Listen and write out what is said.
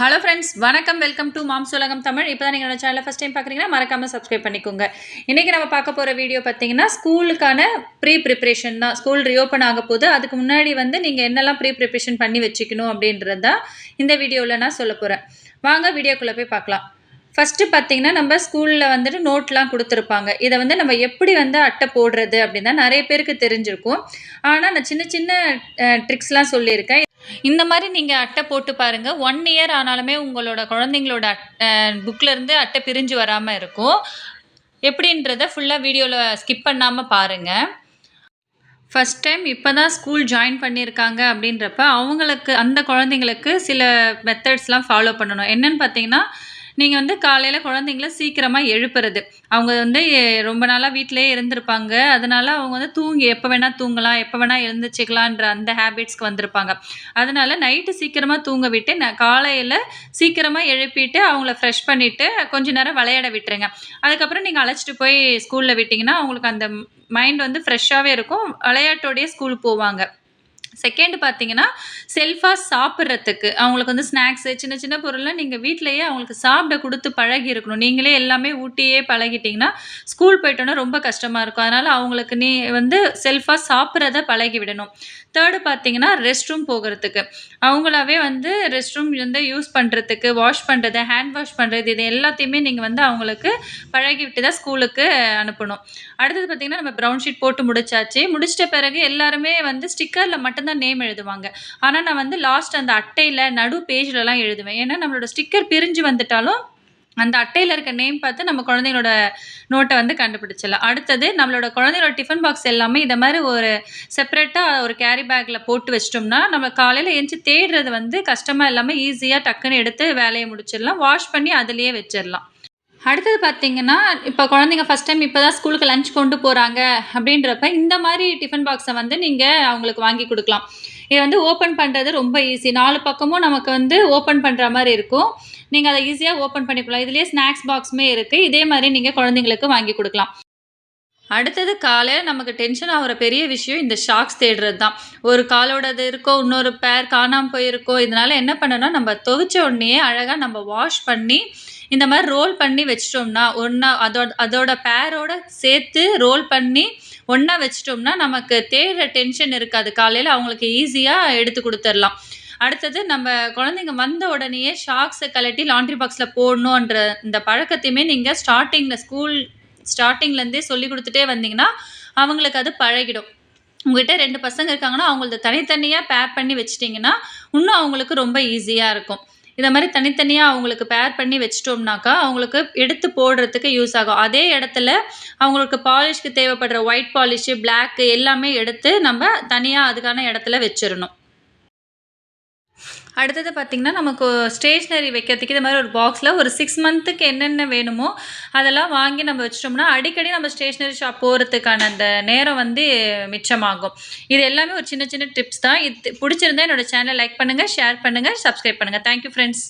Hello friends வணக்கம் welcome to moms உலகம் தமிழ் இப்போ தான் நீங்கள் சேனலில் ஃபஸ்ட் டைம் பார்க்குறீங்கன்னா மறக்காமல் சப்ஸ்கிரைப் பண்ணிக்கோங்க. இன்றைக்கி நம்ம பார்க்க போகிற வீடியோ பார்த்தீங்கன்னா ஸ்கூலுக்கான ப்ரீ ப்ரிப்ரேஷன் தான். ஸ்கூல் ரீஓப்பன் ஆக போகுது அதுக்கு முன்னாடி வந்து நீங்கள் என்னெல்லாம் ப்ரீ ப்ரிப்ரேஷன் பண்ணி வச்சுக்கணும் அப்படின்றது தான் இந்த வீடியோவில் நான் சொல்ல போகிறேன் வாங்க வீடியோக்குள்ளே போய் பார்க்கலாம். ஃபஸ்ட்டு பார்த்தீங்கன்னா நம்ம ஸ்கூலில் வந்துட்டு நோட்லாம் கொடுத்துருப்பாங்க. இதை வந்து நம்ம எப்படி வந்து அட்டை போடுறது அப்படின்னு தான் நிறைய பேருக்கு தெரிஞ்சிருக்கும். ஆனால் நான் சின்ன சின்ன ட்ரிக்ஸ்லாம் சொல்லியிருக்கேன். இந்த மாதிரி நீங்கள் அட்டை போட்டு பாருங்கள் ஒன் இயர் ஆனாலுமே உங்களோட குழந்தைங்களோட புக்கில் இருந்து அட்டை பிரிஞ்சு வராமல் இருக்கும். எப்படின்றத ஃபுல்லாக வீடியோவில் ஸ்கிப் பண்ணாமல் பாருங்கள் ஃபஸ்ட் டைம் இப்போ தான் ஸ்கூல் ஜாயின் பண்ணியிருக்காங்க அப்படின்றப்ப அவங்களுக்கு அந்த குழந்தைங்களுக்கு சில மெத்தட்ஸ்லாம் ஃபாலோ பண்ணணும். என்னென்னு பார்த்தீங்கன்னா நீங்கள் வந்து காலையில் குழந்தைங்கள சீக்கிரமாக எழுப்புறது. அவங்க வந்து ரொம்ப நாளாக வீட்டிலேயே இருந்திருப்பாங்க. அதனால் அவங்க வந்து தூங்கி எப்போ வேணால் தூங்கலாம் எப்போ வேணால் எழுந்துச்சிக்கலான்ற அந்த ஹேபிட்ஸ்க்கு வந்திருப்பாங்க. அதனால நைட்டு சீக்கிரமாக தூங்க விட்டு ந காலையில் சீக்கிரமாக எழுப்பிட்டு அவங்கள ஃப்ரெஷ் பண்ணிவிட்டு கொஞ்ச நேரம் விளையாட விட்டுருங்க. அதுக்கப்புறம் நீங்கள் அழைச்சிட்டு போய் ஸ்கூலில் விட்டிங்கன்னா அவங்களுக்கு அந்த மைண்ட் வந்து ஃப்ரெஷ்ஷாகவே இருக்கும். விளையாட்டோடையே ஸ்கூல் போவாங்க. செகண்ட் பார்த்தீங்கன்னா செல்ஃபாக சாப்பிட்றதுக்கு. அவங்களுக்கு வந்து ஸ்நாக்ஸு சின்ன சின்ன பொருள்லாம் நீங்கள் வீட்டிலையே அவங்களுக்கு சாப்பிட கொடுத்து பழகி இருக்கணும். நீங்களே எல்லாமே ஊட்டியே பழகிட்டிங்கன்னா ஸ்கூல் போயிட்டோன்னா ரொம்ப கஷ்டமாக இருக்கும். அதனால் அவங்களுக்கு நீ வந்து செல்ஃபாக சாப்பிட்றத பழகி விடணும். தேர்டு பார்த்தீங்கன்னா ரெஸ்ட் ரூம் போகிறதுக்கு. அவங்களாவே வந்து ரெஸ்ட் ரூம் வந்து யூஸ் பண்ணுறதுக்கு வாஷ் பண்ணுறது ஹேண்ட் வாஷ் பண்ணுறது இது எல்லாத்தையுமே நீங்கள் வந்து அவங்களுக்கு பழகி விட்டு தான் ஸ்கூலுக்கு அனுப்பணும். அடுத்தது பார்த்தீங்கன்னா நம்ம ப்ரௌன் ஷீட் போட்டு முடிச்சாச்சு. முடிச்சிட்ட பிறகு எல்லாருமே வந்து ஸ்டிக்கரில் மட்டும் மட்டும்தான் நேம் எழுதுவாங்க. ஆனால் நான் வந்து லாஸ்ட் அந்த அட்டையில் நடு பேஜ்லலாம் எழுதுவேன். ஏன்னா நம்மளோட ஸ்டிக்கர் பிரிஞ்சு வந்துட்டாலும் அந்த அட்டையில் இருக்க நேம் பார்த்து நம்ம குழந்தைங்களோட நோட்டை வந்து கண்டுபிடிச்சிடலாம். அடுத்தது நம்மளோட குழந்தைங்களோட டிஃபன் பாக்ஸ் எல்லாமே இதை மாதிரி ஒரு செப்பரேட்டாக ஒரு கேரி பேக்கில் போட்டு வச்சிட்டோம்னா நம்ம காலையில் எழுந்துச்சி தேடுறது வந்து கஷ்டமாக இல்லாமல் ஈஸியாக டக்குன்னு எடுத்து வேலையை முடிச்சிடலாம். வாஷ் பண்ணி அதுலேயே வச்சிடலாம். அடுத்தது பார்த்தீங்கன்னா இப்போ குழந்தைங்க ஃபஸ்ட் டைம் இப்போ தான் ஸ்கூலுக்கு லஞ்ச் கொண்டு போகிறாங்க அப்படின்றப்ப இந்த மாதிரி டிஃபன் பாக்ஸை வந்து நீங்கள் அவங்களுக்கு வாங்கி கொடுக்கலாம். இதை வந்து ஓப்பன் பண்ணுறது ரொம்ப ஈஸி நாலு பக்கமும் நமக்கு வந்து ஓப்பன் பண்ணுற மாதிரி இருக்கும். நீங்கள் அதை ஈஸியாக ஓப்பன் பண்ணிக்கலாம் இதுலேயே ஸ்நாக்ஸ் பாக்ஸுமே இருக்குது இதே மாதிரி நீங்கள் குழந்தைங்களுக்கு வாங்கி கொடுக்கலாம். அடுத்தது காலையில் நமக்கு டென்ஷன் ஆகிற பெரிய விஷயம் இந்த ஷாக்ஸ் தேடுறது தான். ஒரு காலோடது இருக்கோ இன்னொரு பேர் காணாமல் போயிருக்கோ இதனால என்ன பண்ணணும் நம்ம துவைச்ச உடனே அழகாக நம்ம வாஷ் பண்ணி இந்த மாதிரி ரோல் பண்ணி வச்சிட்டோம்னா ஒன்றா அதோட அதோட பேரோட சேர்த்து ரோல் பண்ணி ஒன்றா வச்சிட்டோம்னா நமக்கு தேடுற டென்ஷன் இருக்காது. காலையில் அவங்களுக்கு ஈஸியாக எடுத்து கொடுத்துடலாம். அடுத்தது நம்ம குழந்தைங்க வந்த உடனேயே ஷாக்ஸை கழட்டி லாண்ட்ரி பாக்ஸில் போடணுன்ற இந்த பழக்கத்தையுமே நீங்கள் ஸ்டார்டிங்கில் ஸ்கூல் ஸ்டார்டிங்லேருந்தே சொல்லி கொடுத்துட்டே வந்தீங்கன்னா அவங்களுக்கு அது பழகிடும். உங்ககிட்ட ரெண்டு பசங்க இருக்காங்கன்னா அவங்களது தனித்தனியாக பேர் பண்ணி வச்சிட்டிங்கன்னா இன்னும் அவங்களுக்கு ரொம்ப ஈஸியாக இருக்கும். இதை மாதிரி தனித்தனியாக அவங்களுக்கு பேர் பண்ணி வச்சிட்டோம்னாக்கா அவங்களுக்கு எடுத்து போடுறதுக்கு யூஸ் ஆகும். அதே இடத்துல அவங்களுக்கு பாலிஷ்க்கு தேவைப்படுற ஒயிட் பாலிஷு பிளாக்கு எல்லாமே எடுத்து நம்ம தனியாக அதுக்கான இடத்துல வச்சிடணும். அடுத்தது பார்த்திங்கன்னா நமக்கு ஸ்டேஷ்னரி வைக்கிறதுக்கு இது மாதிரி ஒரு பாக்ஸில் ஒரு சிக்ஸ் மந்த்துக்கு என்னென்ன வேணுமோ அதெல்லாம் வாங்கி நம்ம வச்சிட்டோம்னா அடிக்கடி நம்ம ஸ்டேஷ்னரி ஷாப் போகிறதுக்கான அந்த நேரம் வந்து மிச்சமாகும். இது எல்லாமே ஒரு சின்ன சின்ன டிப்ஸ் தான். இது பிடிச்சிருந்தா என்னோடய சேனலை லைக் பண்ணுங்கள் ஷேர் பண்ணுங்கள் சப்ஸ்கிரைப் பண்ணுங்கள் தேங்க்யூ ஃப்ரெண்ட்ஸ்